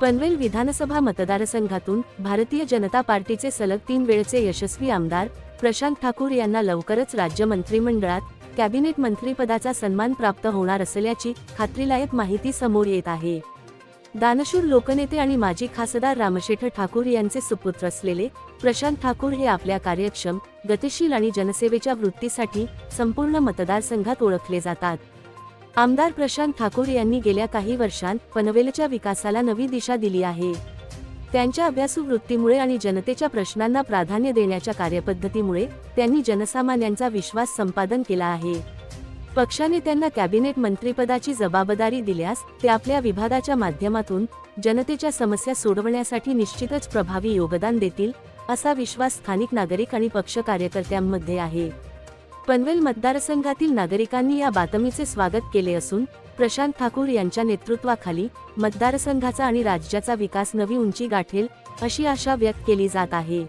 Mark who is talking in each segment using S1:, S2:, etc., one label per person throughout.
S1: पनवेल विधानसभा मतदारसंघातून भारतीय जनता पार्टीचे सलग तीन वेळचे यशस्वी आमदार प्रशांत ठाकूर यांना लवकरच राज्य मंत्रिमंडळात कॅबिनेट मंत्रीपदाचा सन्मान प्राप्त होणार असल्याची खात्रीलायक माहिती समोर येत आहे. दानशूर लोकनेते आणि माजी खासदार रामशेठ ठाकूर यांचे सुपुत्र असलेले प्रशांत ठाकूर हे आपल्या कार्यक्षम गतिशील आणि जनसेवेच्या वृत्तीसाठी संपूर्ण मतदारसंघात ओळखले जातात. आमदार प्रशांत ठाकूर यांनी गेल्या काही वर्षांत पनवेलच्या विकासाला नवी दिशा दिली आहे. त्यांच्या अभ्यासू वृत्तीमुळे आणि जनतेच्या प्रश्नांना प्राधान्य देण्याच्या कार्यपद्धतीमुळे त्यांनी जनसामान्यांचा विश्वास संपादन केला आहे. पक्षाने त्यांना कॅबिनेट मंत्रिपदाची जबाबदारी दिल्यास ते आपल्या विभागाच्या माध्यमातून जनतेच्या समस्या सोडवण्यासाठी निश्चितच प्रभावी योगदान देतील असा विश्वास स्थानिक नागरिक आणि पक्ष कार्यकर्त्यांमध्ये आहे. पनवेल मतदारसंघातील नागरिकांनी या बातमीचे स्वागत केले असून प्रशांत ठाकूर यांच्या नेतृत्वाखाली मतदारसंघाचा आणि राज्याचा विकास नवी उंची गाठेल अशी आशा व्यक्त केली जात आहे.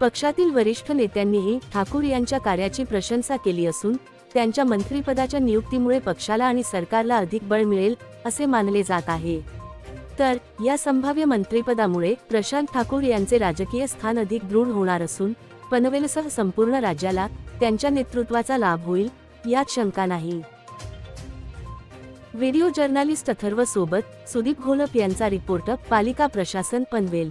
S1: पक्षातील वरिष्ठ नेत्यांनीही ठाकूर यांच्या कार्याची प्रशंसा केली असून त्यांच्या मंत्रिपदाच्या नियुक्तीमुळे पक्षाला आणि सरकारला अधिक बळ मिळेल असे मानले जात आहे. तर या संभाव्य मंत्रिपदामुळे प्रशांत ठाकूर यांचे राजकीय स्थान अधिक दृढ होणार असून पनवेलसह संपूर्ण राज्याला त्यांच्या नेतृत्वाचा लाभ होईल यात शंका नाही. व्हिडिओ जर्नालिस्ट अथर्व सोबत सुदीप घोलप यांचा रिपोर्ट पालिका प्रशासन पनवेल.